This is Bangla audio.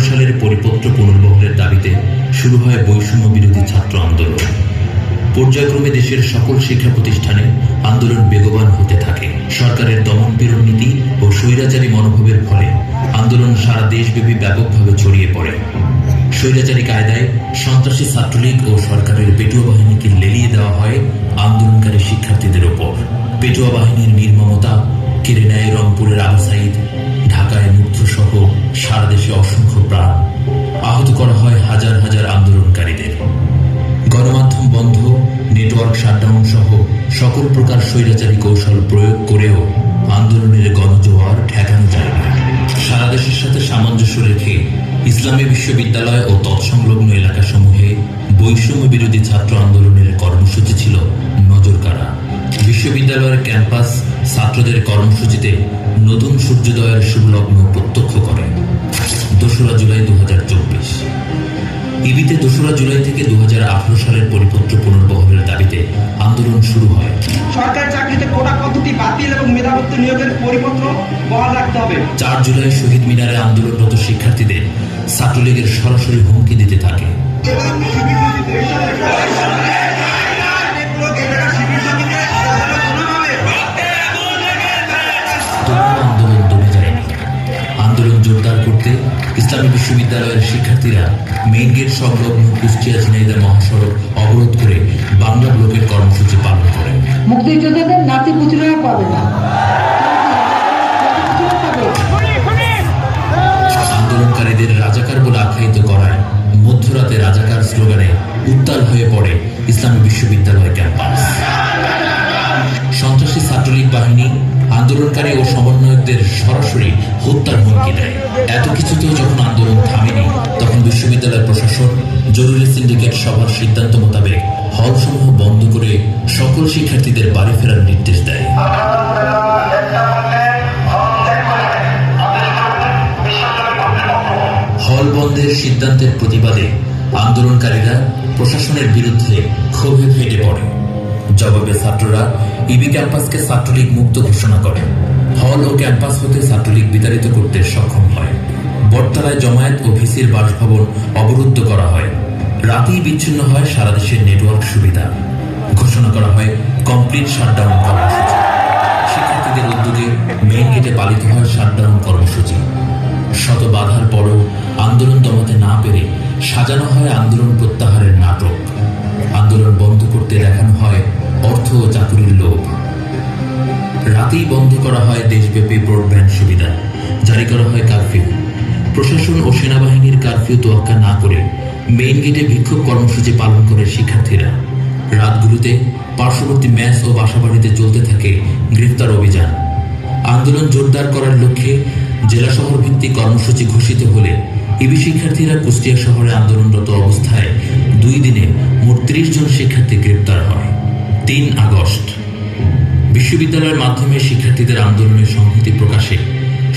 সালের পরিপত্র পুনর্বহলের দাবিতে শুরু হয় বৈষম্য বিরোধী ছাত্র আন্দোলন। পর্যায়ক্রমে দেশের সকল শিক্ষা প্রতিষ্ঠানে আন্দোলন বেগবান হতে থাকে। সরকারের দমনপীড়ন নীতি ও স্বৈরাচারী মনোভাবের ফলে আন্দোলন সারা দেশব্যাপী ব্যাপকভাবে ছড়িয়ে পড়ে। স্বৈরাচারী কায়দায় সন্ত্রাসী ছাত্রলীগ ও সরকারের পেটুয়া বাহিনীকে লেলিয়ে দেওয়া হয় আন্দোলনকারী শিক্ষার্থীদের ওপর। পেটুয়া বাহিনীর নির্মমতা, কেড়ে নেয় রংপুরের আবু সাইদ, ঢাকায় মুগ্ধ সহ সারা দেশে অসংখ্য প্রাণ আহত করা হয় হাজার হাজার আন্দোলনকারীদের। গণমাধ্যম বন্ধ, নেটওয়ার্ক শাটডাউন সহ সকল প্রকার স্বৈরাচারী কৌশল প্রয়োগ করেও আন্দোলনের গণজোয়ার ঠেকানো যায় না। সারা দেশের সাথে সামঞ্জস্য রেখে ইসলামী বিশ্ববিদ্যালয় ও তৎসংলগ্ন এলাকাসমূহে বৈষম্য বিরোধী ছাত্র আন্দোলনের কর্মসূচি ছিল নজরকাড়া। বিশ্ববিদ্যালয়ের ক্যাম্পাস ছাত্রদের কর্মসূচিতে নতুন সূর্যোদয়ের করে দোসরা জুলাই দু হাজার চব্বিশ। ইবিতে দোসরা জুলাই থেকে দু সালের পরিপত্র পুনর্বহনের দাবিতে আন্দোলন শুরু হয়। সরকার চাকরিতে কোটা পদ্ধতি বাতিল এবং মেধাবত্ব নিয়োগের পরিপত্র বহাল রাখতে হবে। চার জুলাই শহীদ মিনারে আন্দোলনরত শিক্ষার্থীদের ছাত্রলীগের সরাসরি হুমকি দিতে থাকে। ইসলামী বিশ্ববিদ্যালয়ের শিক্ষার্থীরা মেইন গেট সংলগ্ন কুষ্টিয়া ঝিনাইদহ মহাসড়ক অবরোধ করে বাংলা ব্লকের কর্মসূচি পালন করে মুক্তিযোদ্ধাদের নাতি পুতুলেরা পাবে না। আন্দোলনকারীদের রাজাকার বলে আখ্যায়িত করায় মধ্যরাতে রাজাকার স্লোগানে উত্তাল হয়ে পড়ে ইসলামী বিশ্ববিদ্যালয় ক্যাম্পাস সন্ত্রাসী ছাত্রলীগ বাহিনী আন্দোলনকারী ও সমন্বয়কদের সরাসরি হত্যার হুমকি দেয়। এত কিছুতেও যখন আন্দোলন থামেনি, তখন বিশ্ববিদ্যালয় প্রশাসন, জরুরি সিন্ডিকেট সভার সিদ্ধান্ত মোতাবেক হলসমূহ বন্ধ করে সকল শিক্ষার্থীদের বাড়ি ফেরার নির্দেশ দেয়। হল বন্ধের সিদ্ধান্তের প্রতিবাদে আন্দোলনকারীরা প্রশাসনের বিরুদ্ধে ক্ষোভে ফেটে পড়ে। জবাবে ছাত্ররা ইবি ক্যাম্পাসকে ছাত্রলীগ মুক্ত ঘোষণা করে। হল ও ক্যাম্পাস হতে ছাত্রলীগ বিতাড়িত করতে সক্ষম হয়। বটতলায় জমায়েত ও ভিসির বাসভবন অবরুদ্ধ করা হয়। রাতেই বিচ্ছিন্ন হয় সারা দেশের নেটওয়ার্ক সুবিধা। ঘোষণা করা হয়, কমপ্লিট শাটডাউন কর্মসূচি। শিক্ষার্থীদের উদ্যোগে মেইন গেটে পালিত হয় শাটডাউন কর্মসূচি। শত বাধার পরও আন্দোলন দমাতে না পেরে সাজানো হয় আন্দোলন প্রত্যাহারের বন্ধ করা হয় দেশব্যাপী ব্রডব্যান্ড সুবিধা। জারি করা হয় কারফিউ প্রশাসন ও সেনাবাহিনীর কারফিউ তোয়াক্কা না করে মেইন গেটে বিক্ষোভ কর্মসূচি পালন করে শিক্ষার্থীরা। রাতগুলোতে পার্শ্ববর্তী ম্যাচ ও বাসাবাড়িতে চলতে থাকে গ্রেফতার অভিযান। আন্দোলন জোরদার করার লক্ষ্যে জেলা শহর ভিত্তিক কর্মসূচি ঘোষিত হলে ইবি শিক্ষার্থীরা কুষ্টিয়া শহরে আন্দোলনরত অবস্থায় দুই দিনে মোট ত্রিশ জন শিক্ষার্থী গ্রেপ্তার হয়। তিন আগস্ট। বিশ্ববিদ্যালয়ের মাধ্যমে শিক্ষার্থীদের আন্দোলনের সংহতি প্রকাশে।